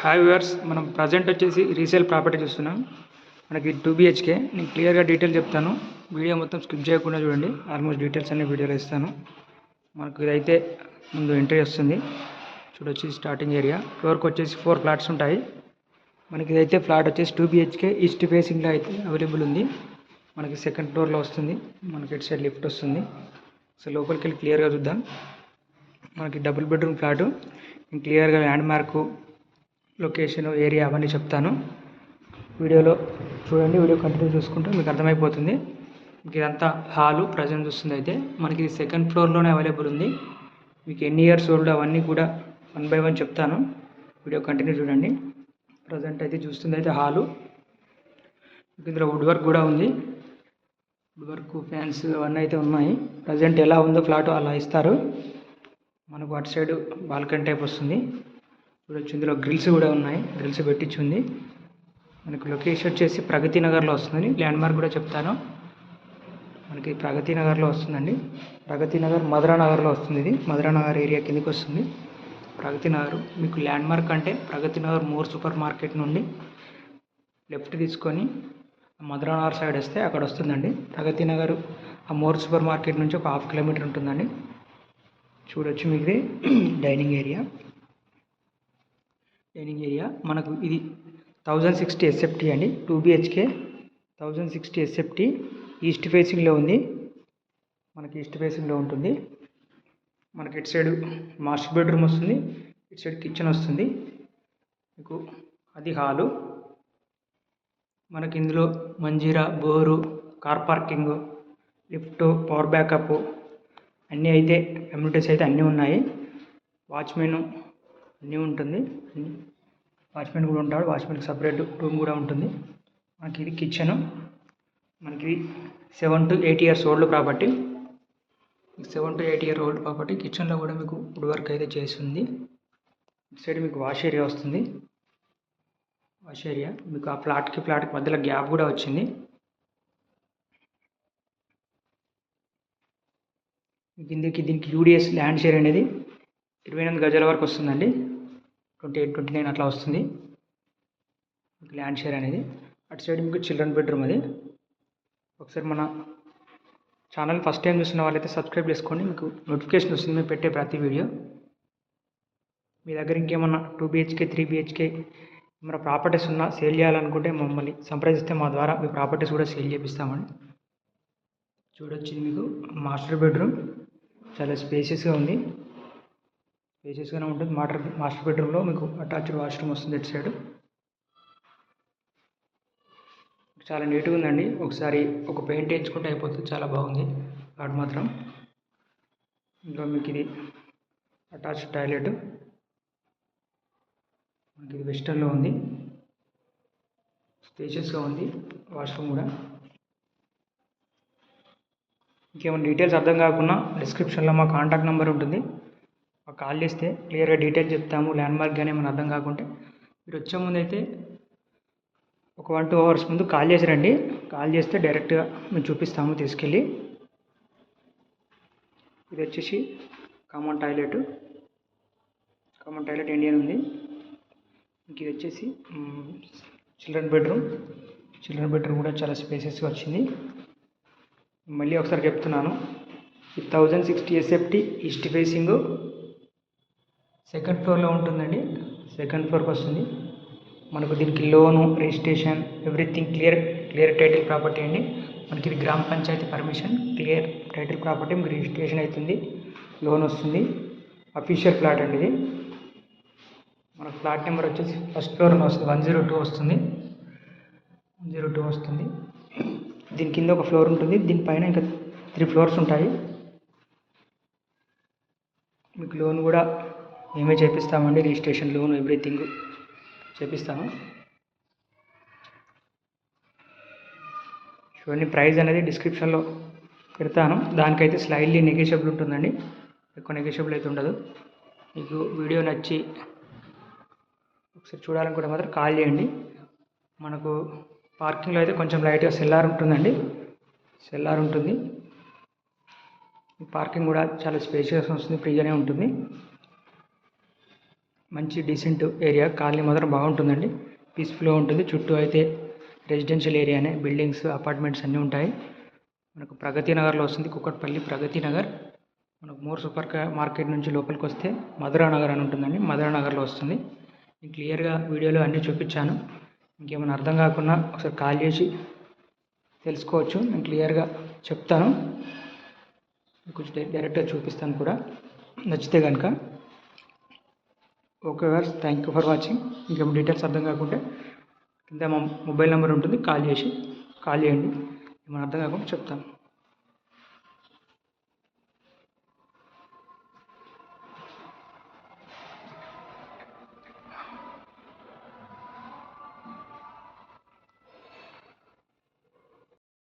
Hi viewers మనం present వచ్చేసి resale property చూస్తున్నాం. మనకి టూ బిహెచ్కే నేను క్లియర్గా డీటెయిల్ చెప్తాను. వీడియో మొత్తం స్కిప్ చేయకుండా చూడండి. ఆల్మోస్ట్ డీటెయిల్స్ అన్ని వీడియోలో ఇస్తాను. మనకు ఇదైతే ముందు ఎంట్రీ వస్తుంది. చూడొచ్చి స్టార్టింగ్ ఏరియా ఫ్లోర్కి వచ్చేసి ఫోర్ ఫ్లాట్స్ ఉంటాయి. మనకి ఇదైతే ఫ్లాట్ వచ్చేసి టూ బిహెచ్కే ఈస్ట్ ఫేసింగ్లో అయితే అవైలబుల్ ఉంది. మనకి సెకండ్ ఫ్లోర్లో వస్తుంది. మనకి ఇటు సైడ్ లిఫ్ట్ వస్తుంది. సో లోపలికి వెళ్ళి క్లియర్గా చూద్దాం. మనకి డబుల్ బెడ్రూమ్ ఫ్లాటు క్లియర్గా ల్యాండ్ మార్కు లొకేషన్ ఏరియా అవన్నీ చెప్తాను. వీడియోలో చూడండి వీడియో కంటిన్యూ చూసుకుంటే మీకు అర్థమైపోతుంది. మీకు ఇదంతా హాలు ప్రజెంట్ చూస్తుంది అయితే మనకి ఇది సెకండ్ ఫ్లోర్లోనే అవైలబుల్ ఉంది. మీకు ఎన్ని ఇయర్స్ ఓల్డ్ అవన్నీ కూడా వన్ బై వన్ చెప్తాను. వీడియో కంటిన్యూ చూడండి. ప్రజెంట్ అయితే చూస్తుంది అయితే హాలు. ఇందులో వుడ్ వర్క్ కూడా ఉంది. వుడ్ వర్క్ ఫ్యాన్స్ అవన్నీ అయితే ఉన్నాయి. ప్రజెంట్ ఎలా ఉందో ఫ్లాట్ అలా ఇస్తారు. మనకు అటు సైడ్ బాల్కనీ టైప్ వస్తుంది. చూడొచ్చు ఇందులో గ్రిల్స్ కూడా ఉన్నాయి. గ్రిల్స్ పెట్టించి ఉంది మనకు లొకేషన్ వచ్చేసి ప్రగతి నగర్లో వస్తుంది ల్యాండ్ మార్క్ కూడా చెప్తాను. మనకి ప్రగతి నగర్లో వస్తుందండి. ప్రగతి నగర్ మధురా నగర్లో వస్తుంది ఇది. మధురా నగర్ ఏరియా కిందకి వస్తుంది. ప్రగతి నగర్ మీకు ల్యాండ్ మార్క్ అంటే Pragathi Nagar more supermarket నుండి లెఫ్ట్ తీసుకొని మధురా నగర్ సైడ్ వస్తే అక్కడ వస్తుందండి. ప్రగతి నగర్ ఆ మోర్ సూపర్ మార్కెట్ నుంచి ఒక హాఫ్ కిలోమీటర్ ఉంటుందండి. చూడొచ్చు మీకు ఇది డైనింగ్ ఏరియా డైనింగ్ ఏరియా మనకు ఇది థౌజండ్ సిక్స్టీ ఎస్ఎఫ్టీ అండి. Two BHK thousand sixty SFT east ఫేసింగ్లో ఉంది. మనకి ఈస్ట్ ఫేసింగ్లో ఉంటుంది. మనకి ఇటు సైడ్ మాస్టర్ బెడ్రూమ్ వస్తుంది. ఇటు సైడ్ కిచెన్ వస్తుంది. మీకు అది హాలు. మనకి ఇందులో Manjira bore car parking lift power backup అన్నీ అయితే అమ్యూనిటీస్ అయితే అన్నీ ఉన్నాయి. వాచ్మెన్ అన్నీ ఉంటుంది. వాచ్మెన్ కూడా ఉంటాడు. వాచ్మెన్కి సపరేట్ రూమ్ కూడా ఉంటుంది. మనకి ఇది కిచెన్. మనకి seven to eight years old property. Seven to eight year old property. కిచెన్లో కూడా మీకు వుడ్ వర్క్ అయితే చేస్తుంది. ఇటు సైడ్ మీకు వాష్ ఏరియా వస్తుంది. Wash area. మీకు ఆ ఫ్లాట్కి ఫ్లాట్కి మధ్యలో గ్యాప్ కూడా వచ్చింది. దీనికి దీనికి యూడిఎస్ ల్యాండ్ షేర్ అనేది ఇరవై ఎనిమిది గజాల వరకు వస్తుందండి. ట్వంటీ ఎయిట్ ట్వంటీ నైన్ అట్లా వస్తుంది. మీకు ల్యాండ్ షేర్ అనేది. అటు సైడ్ మీకు చిల్డ్రన్ బెడ్రూమ్ అది. ఒకసారి మన ఛానల్ ఫస్ట్ టైం చూస్తున్న వాళ్ళైతే సబ్స్క్రైబ్ చేసుకోండి. మీకు నోటిఫికేషన్ వస్తుంది. మేము పెట్టే ప్రతి వీడియో. మీ దగ్గర ఇంకేమన్నా టూ బిహెచ్కే త్రీ బిహెచ్కే ఏమైనా ప్రాపర్టీస్ ఉన్నా సేల్ చేయాలనుకుంటే మమ్మల్ని సంప్రదిస్తే మా ద్వారా మీ ప్రాపర్టీస్ కూడా సేల్ చేపిస్తామని చూడొచ్చింది మీకు మాస్టర్ బెడ్రూమ్. చాలా స్పేసియస్గా ఉంది. స్పేసియస్గానే ఉంటుంది. మాటర్ మాస్టర్ బెడ్రూమ్లో మీకు అటాచ్డ్ వాష్రూమ్ వస్తుంది ఇటు సైడ్ చాలా నీట్గా ఉందండి. ఒకసారి ఒక పెయింట్ వేయించుకుంటే అయిపోతుంది. చాలా బాగుంది. వాటి మాత్రం. ఇంకా మీకు ఇది అటాచ్డ్ టాయిలెట్ మనకి ఇది వెస్టర్న్లో ఉంది. స్పేషియస్గా ఉంది. వాష్రూమ్ కూడా. ఇంకేమైనా డీటెయిల్స్ అర్థం కాకుండా డిస్క్రిప్షన్లో మా కాంటాక్ట్ నెంబర్ ఉంటుంది. కాల్ చేస్తే క్లియర్గా డీటెయిల్స్ చెప్తాము ల్యాండ్మార్క్ కానీ ఏమైనా అర్థం కాకుంటే. మీరు వచ్చే ముందు అయితే ఒక వన్ టూ అవర్స్ ముందు కాల్ చేసి రండి. కాల్ చేస్తే డైరెక్ట్గా మేము చూపిస్తాము తీసుకెళ్ళి. ఇది వచ్చేసి common toilet. Common toilet Indian ఉంది. ఇంక ఇది వచ్చేసి చిల్డ్రన్ బెడ్రూమ్. చిల్డ్రన్ బెడ్రూమ్ కూడా చాలా స్పేసెస్గా వచ్చింది. మళ్ళీ ఒకసారి చెప్తున్నాను. ఈ thousand sixty SFT east facing second ఫ్లోర్లో ఉంటుందండి. సెకండ్ ఫ్లోర్కి వస్తుంది. మనకు దీనికి loan registration everything clear clear title property అండి. మనకి ఇది గ్రామ panchayat permission clear title property మీకు రిజిస్ట్రేషన్ అవుతుంది లోన్ వస్తుంది. అఫీషియల్ ఫ్లాట్ అండి ఇది. మన ఫ్లాట్ నెంబర్ వచ్చేసి ఫస్ట్ ఫ్లోర్ వస్తుంది వన్ జీరో టూ వస్తుంది. వన్ జీరో టూ వస్తుంది. దీని కింద ఒక ఫ్లోర్ ఉంటుంది దీనిపైన ఇంకా త్రీ ఫ్లోర్స్ ఉంటాయి. మీకు లోన్ కూడా మేమే చేపిస్తామండి? రిజిస్ట్రేషన్ లోన్ ఎవ్రీథింగ్ చేపిస్తాము. చూడండి ప్రైస్ అనేది డిస్క్రిప్షన్లో పెడతాను. దానికైతే స్లైడ్లీ నెగోషియబుల్ ఉంటుందండి. ఎక్కువ నెగోషియబుల్ అయితే ఉండదు. మీకు వీడియో నచ్చి ఒకసారి చూడాలనుకుంటే మాత్రం కాల్ చేయండి. మనకు పార్కింగ్లో అయితే కొంచెం లైట్గా సెల్లార్ ఉంటుందండి. సెల్లార్ ఉంటుంది. పార్కింగ్ కూడా చాలా స్పేషియస్ వస్తుంది ఫ్రీగానే ఉంటుంది. మంచి డీసెంట్ ఏరియా కాలనీ మాత్రం బాగుంటుందండి. పీస్ఫుల్గా ఉంటుంది. చుట్టూ అయితే రెసిడెన్షియల్ ఏరియానే బిల్డింగ్స్ అపార్ట్మెంట్స్ అన్నీ ఉంటాయి. మనకు ప్రగతి నగర్లో వస్తుంది. కుక్కట్పల్లి ప్రగతి నగర్. మనకు మోర్ సూపర్ మార్కెట్ నుంచి లోపలికి వస్తే మధురా నగర్ అని ఉంటుందండి. మధురా నగర్లో వస్తుంది. నేను క్లియర్గా వీడియోలో అన్నీ చూపించాను. ఇంకేమైనా అర్థం కాకుండా ఒకసారి కాల్ చేసి తెలుసుకోవచ్చు. నేను క్లియర్గా చెప్తాను. కొంచెం డైరెక్ట్గా చూపిస్తాను కూడా. నచ్చితే కనుక ఓకే గారు థ్యాంక్ యూ ఫర్ వాచింగ్ ఇంకేమైనా డీటెయిల్స్ అర్థం కాకుంటే కింద మా మొబైల్ నెంబర్ ఉంటుంది కాల్ చేసి కాల్ చేయండి. ఏమైనా అర్థం కాకుండా చెప్తాను.